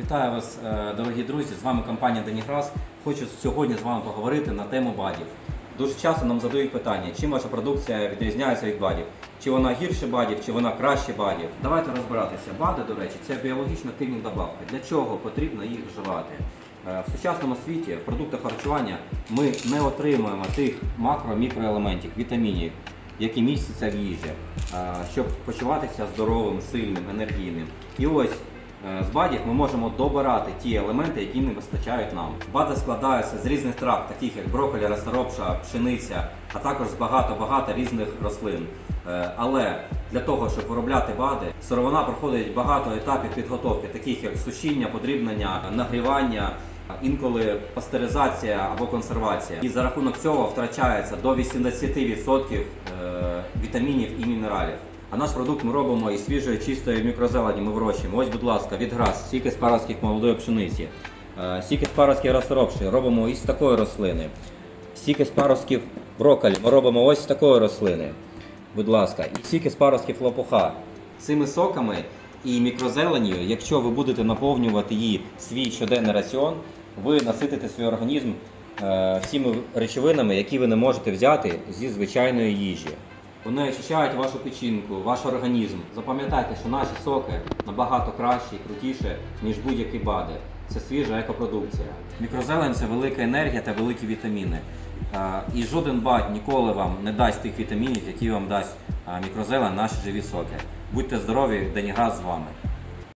Вітаю вас, е, дорогі друзі! З вами компанія Деніграс. Хочу сьогодні з вами поговорити на тему бадів. Дуже часто нам задають питання, чим ваша продукція відрізняється від бадів? Чи вона гірше бадів, чи вона краще бадів? Давайте розбиратися. Бади, до речі, це біологічно активні добавки. Для чого потрібно їх вживати? Е, В сучасному світі в продуктах харчування ми не отримуємо тих макро-мікроелементів, вітамінів, які містяться в їжі, е, щоб почуватися здоровим, сильним, енергійним. І ось з бадів ми можемо добирати ті елементи, які не вистачають нам. Бади складаються з різних трав, таких як брокколі, розторопша, пшениця, а також з багато-багато різних рослин. Е, Але для того, щоб виробляти бади, сировина проходить багато етапів підготовки, таких як сушіння, подрібнення, нагрівання, інколи пастеризація або консервація. І за рахунок цього втрачається до 80% е, вітамінів і мінералів. А наш продукт ми робимо із свіжої чистої мікрозелені. Ми вирощуємо. Ось, будь ласка, від грас, сіки з пароських молодої пшениці, е, сіки з пароських розторопші робимо із такої рослини. Сіки з паросків брокколі ми робимо ось з такої рослини. Будь ласка, і сіки з паросків лопуха. Цими соками і мікрозеленію, якщо ви будете наповнювати її свій щоденний раціон, ви наситите свій організм е, всіми речовинами, які ви не можете взяти зі звичайної їжі. Вони очищають вашу печінку, ваш організм. Запам'ятайте, що наші соки набагато кращі і крутіші, ніж будь-які БАДи. Це свіжа екопродукція. Мікрозелень це велика енергія та великі вітаміни. І жоден бад ніколи вам не дасть тих вітамінів, які вам дасть мікрозелен наші живі соки. Будьте здорові, Деніграс з вами.